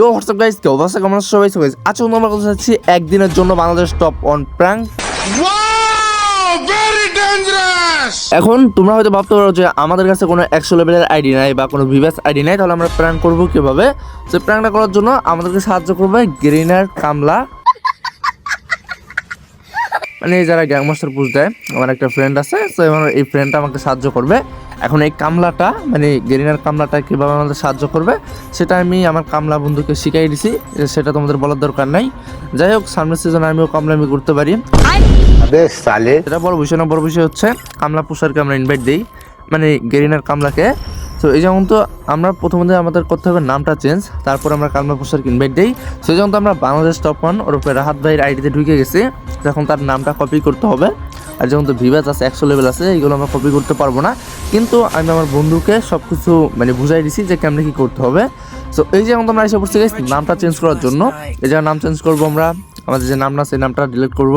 You WhatsApp guys কেউ অবস্থা কেমন আছো সবাই? সবাই আজকে আমরা কথা যাচ্ছি একদিনের জন্য বাংলাদেশ টপ অন প্র্যাঙ্ক এখন তোমরা হয়তো ভাবতে পারো যে আমাদের কাছে কোনো একশো লেভেলের আইডি নাই বা কোনো ভিভাস আইডি নাই তাহলে আমরা প্র্যাঙ্ক করব কীভাবে? সে প্র্যাঙ্কটা করার জন্য আমাদেরকে সাহায্য করবে গ্রিনার কামলা মানে যারা গ্যাং মাস্টার পুষ দেয় আমার একটা ফ্রেন্ড আছে তো আমার এই ফ্রেন্ডটা আমাকে সাহায্য করবে। এখন এই কামলাটা মানে গেরিনার কামলাটা কীভাবে আমাদের সাহায্য করবে সেটা আমি আমার কামলা বন্ধুকে শিখাই দিছি সেটা তোমাদের বলার দরকার নাই। যাই হোক সামনের সিজনে আমিও কামলামি করতে পারি। এটা বড় বিষয় না বড় বিষয় হচ্ছে কামলা পুষারকে আমরা ইনভাইট দিই মানে গেরিনার কামলাকে। তো এই যেমন তো আমরা প্রথমে আমাদের করতে হবে নামটা চেঞ্জ তারপর আমরা কামলা পোস্টার ইনভাইট দিই। সেই যেমন তো আমরা বাংলাদেশ টপ ওয়ান ওরূপে রাহাত ভাইয়ের আইডিতে ঢুকে গেছি এখন তার নামটা কপি করতে হবে। আর যেমন তো ভিভাস আছে, একশো লেভেল আছে, এইগুলো আমরা কপি করতে পারব না। কিন্তু আমি আমার বন্ধুকে সব কিছু মানে বুঝাই দিছি যে কেমনে কী করতে হবে। সো এই যে আমরা এসে পড়ছি নামটা চেঞ্জ করার জন্য। এই যে নাম চেঞ্জ করব আমরা, আমাদের যে নামটা সেই নামটা ডিলিট করব।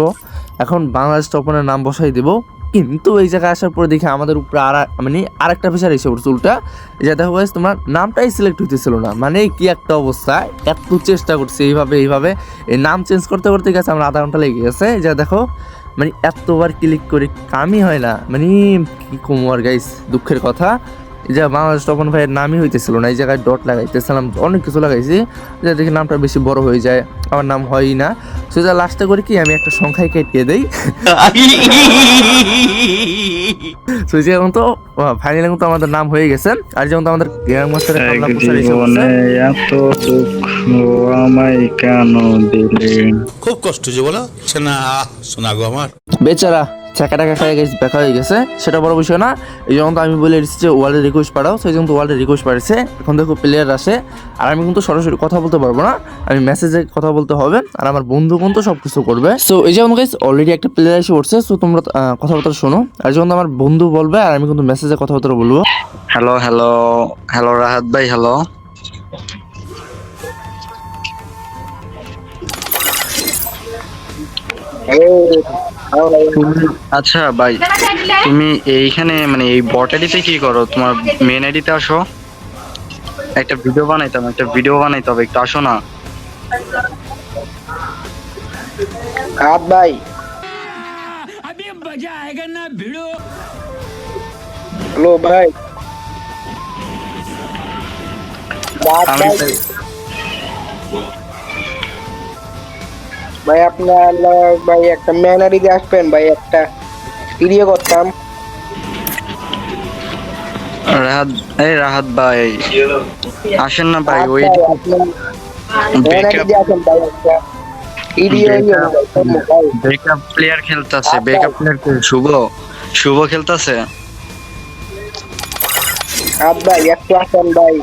এখন বাংলাদেশ টপনের নাম বসাই দেব। কিন্তু এই জায়গায় আসার পরে দেখি আমাদের উপরে আর মানে আরেকটা ফিচার এসে পড়ছে উল্টা। যে দেখো তোমার নামটাই সিলেক্ট হইতেছিল না। মানে কি একটা অবস্থা, এত চেষ্টা করছি এইভাবে এইভাবে। এই নাম চেঞ্জ করতে করতে গেছে আমরা আধা ঘণ্টা লেগে গেছে। যে দেখো মানে এতবার ক্লিক করে কামই হয় না। মানে কি কমর গাইস দুঃখের কথা। যে বাংলাদেশ তপন ভাইয়ের নামই হইতেছিল না এই জায়গায় ডট লাগাইতেছিলাম অনেক কিছু লাগাইছি যে দেখি নামটা বেশি বড় হয়ে যায় আমার নাম হয়ই না। সেটা লাস্টে করে কি আমি একটা সংখ্যায় কেটিয়ে দেই। তো এই যে এখন তো ফাইনালি এখন তো আমাদের নাম হয়ে গেছে আর যেমন তো আমাদের গ্রাম মাস্টারের কামলা পোষার। এত আমায় কেন দিলেন? খুব কষ্ট যে বলো সে না শোনা গো আমার। বেচারা চাকা টাকা খাই গেছে দেখা হয়ে গেছে। সেটা বড় বিষয় না। এই জন্য তো আমি বলে দিচ্ছি যে ওয়ার্ল্ডে রিকোয়েস্ট পাঠাও। সেই জন্য ওয়ার্ল্ডে রিকোয়েস্ট পাঠিয়েছে। এখন দেখো প্লেয়ার আসে। আর আমি কিন্তু সরাসরি কথা বলতে পারব না। আমি মেসেজে কথা বলতে হবে। আর আমার বন্ধু কিন্তু সব কিছু করবে। সো এই যেমন গাইস অলরেডি একটা প্লেয়ার এসে পড়ছে সো তোমরা কথাবার্তা শোনো। আর যেমন আমার বন্ধু বলবে। আর আমি কিন্তু মেসেজে কথাবার্তা বলব। হ্যালো হ্যালো হ্যালো রাহাত ভাই হ্যালো আচ্ছা ভাই তুমি এইখানে মানে এই বট আইডিতে কি করো? তোমার মেন আইডিতে আসো। একটা ভিডিও বানাইতাম একটা ভিডিও বানাইতে হবে একটু আসো না। হাত ভাই। হ্যালো ভাই। রাত আমি ভাই ভাই আপনার ভাই একটা ম্যানারি দিয়ে আসবেন ভাই একটা ভিডিও করতাম। রাহাত এই রাহাত ভাই আসেন না ভাই ওই ভাই বেকআপ প্লেয়ার খেলতেছে আচ্ছা। বেকআপ প্লেয়ার শুভ শুভ খেলতেছে? ভাই একটু আসেন ভাই।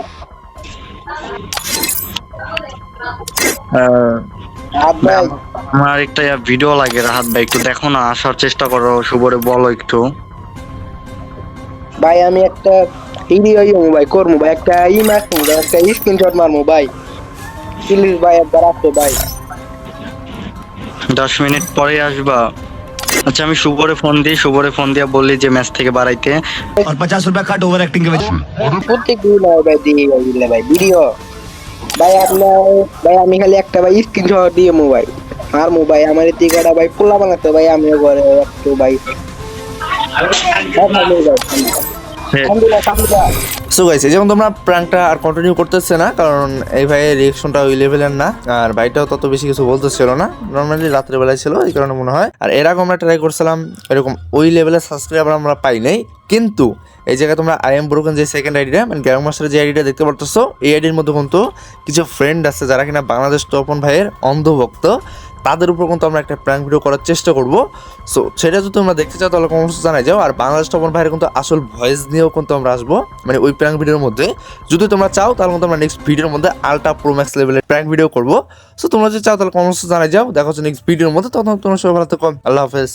আমার একটা ভিডিও লাগে রাহাত ভাই একটু দেখো না আসার চেষ্টা করো শুভরে বলো একটু। ভাই আমি একটা ভাই ভাই একটা ই ভাই প্লিজ ভাই। একবার আসো ভাই। দশ মিনিট পরে আসবা। আচ্ছা আমি শুভরে ফোন দিই শুভরে ফোন দিয়া বললি যে ম্যাচ থেকে বাড়াইতে। আর পঞ্চাশ রুপিয়া কাট ওভার অ্যাক্টিং কে প্রত্যেক দিন ভাই ভাই ভিডিও ভাই আপনার ভাই আমি খালি একটা ভাই স্ক্রিনশট দিয়ে মোবাইল আর মোবাইল ভাই আমার টিকাটা ভাই পোলা বানাতে ভাই আমিও ঘরে একটু ভাই। সো গাইস এই যেমন তোমরা প্র্যাঙ্কটা আর কন্টিনিউ করতেছে না কারণ এই ভাইয়ের রিয়েকশনটা ওই লেভেলের না আর ভাইটাও তত বেশি কিছু বলতেছিল না। নর্মালি রাত্রে বেলায় ছিল এই কারণে মনে হয়। আর এর আগে আমরা ট্রাই করছিলাম এরকম ওই লেভেলের সাবস্ক্রাইবার আমরা পাই নাই কিন্তু এই জায়গায় তোমরা আই এম ব্রোকেন যে সেকেন্ড আইডিটা মানে গ্যাং মাস্টারের যে আইডিটা দেখতে পারতেছো, এই আইডির মধ্যে কিন্তু কিছু ফ্রেন্ড আছে যারা কিনা বাংলাদেশ তপন ভাইয়ের অন্ধভক্ত। তাদের উপর কিন্তু আমরা একটা প্র্যাঙ্ক ভিডিও করার চেষ্টা করব। সো সেটা যদি তোমরা দেখতে চাও, তাহলে কমেন্টস জানাই যাও। আর বাংলাদেশ টপন ভাইয়ের কিন্তু আসল ভয়েস নিয়েও কিন্তু আমরা আসব মানে ওই প্র্যাঙ্ক ভিডিওর মধ্যে। যদি তোমরা চাও, তাহলে কিন্তু আমরা নেক্সট ভিডিওর মধ্যে আলট্রা প্রো ম্যাক্স লেভেলের প্র্যাঙ্ক ভিডিও করব। সো তোমরা যদি চাও, তাহলে কমেন্টস জানাই যাও। দেখা নেক্সট ভিডিওর মধ্যে। তখন তোমরা সবাই ভালো থাকো। আল্লাহ হাফেজ।